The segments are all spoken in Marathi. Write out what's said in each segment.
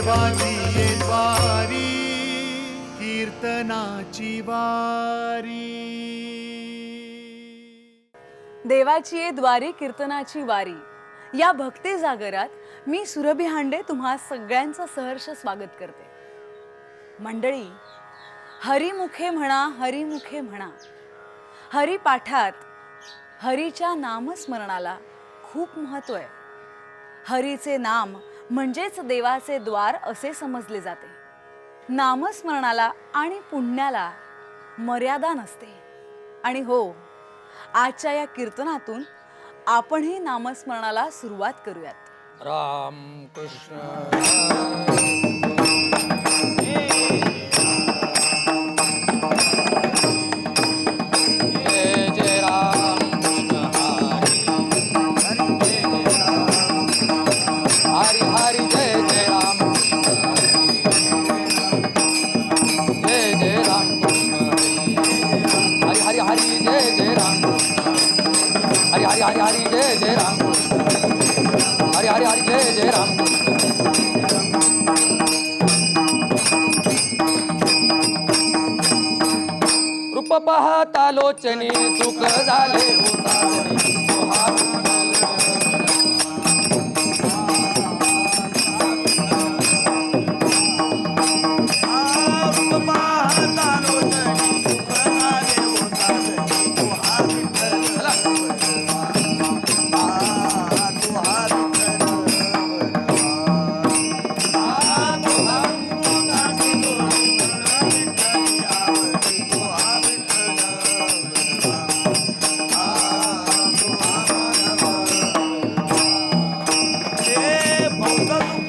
देवाची वारी कीर्तनाची वारी. देवाची ये द्वारी कीर्तनाची वारी. या भक्ती जागरात मी सुरभी हांडे तुम्हा सगळ्यांचं सहर्ष स्वागत करते. मंडळी हरिमुखे म्हणा हरिमुखे म्हणा. हरिपाठात हरीच्या नामस्मरणाला खूप महत्त्व आहे. हरीचे नाम म्हणजेच देवाचे द्वार असे समजले जाते. नामस्मरणाला आणि पुण्याला मर्यादा नसते. आणि हो आजच्या या कीर्तनातून आपणही नामस्मरणाला सुरुवात करूयात. राम कृष्ण. पाहता लोचने सुख झाले Vamos, vamos.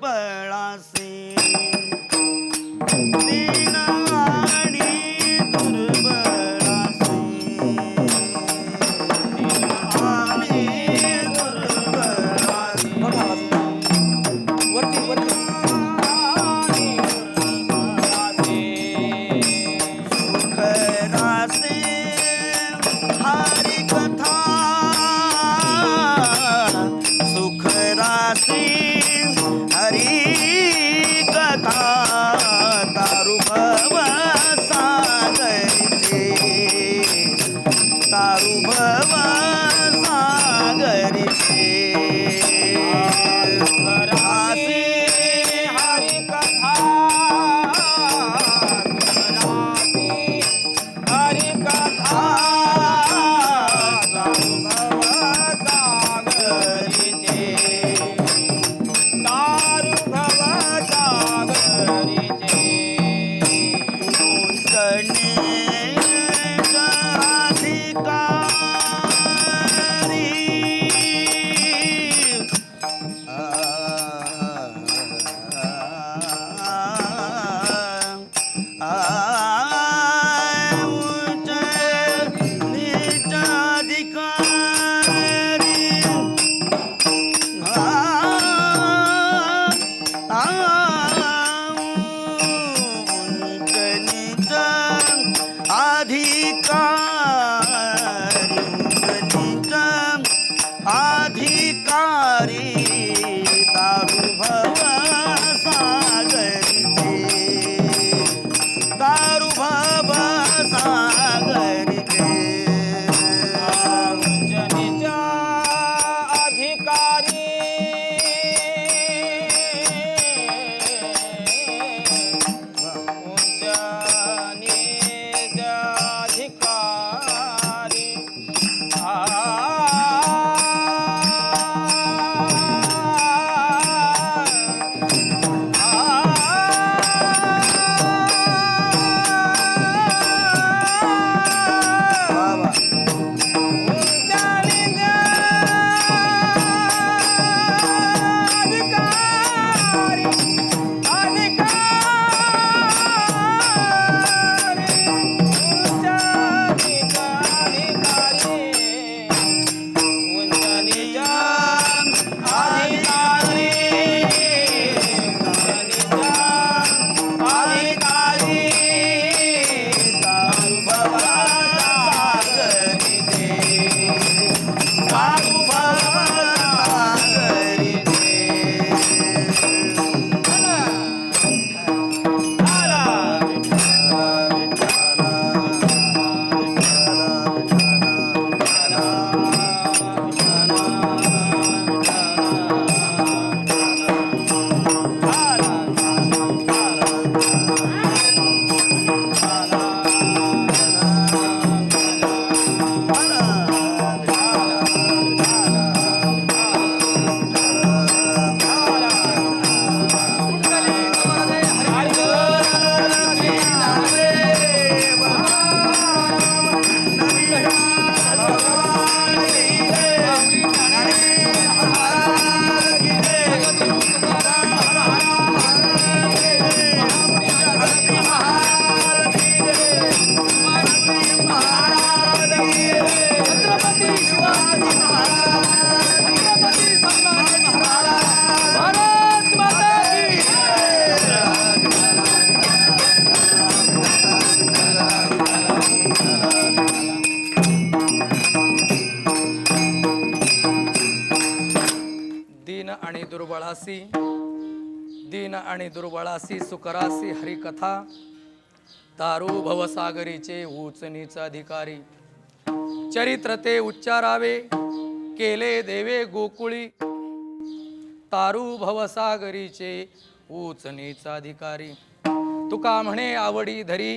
பலாசு दीन आणि दुर्बळासी दीन आणि दुर्बळासी सुकरासी हरिकथा तारू भवसागरीचे ऊचनीच अधिकारी. चरित्र ते उच्चारावे केले देवे गोकुळी तारू भवसागरीचे उचनीच अधिकारी. तुका म्हणे आवडी धरी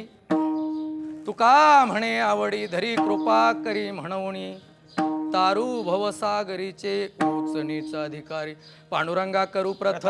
तुका म्हणे आवडी धरी कृपा करी म्हणवणी. तारू भवसागरीचे उचनीचा अधिकारी. पांडुरंगा करू प्रथम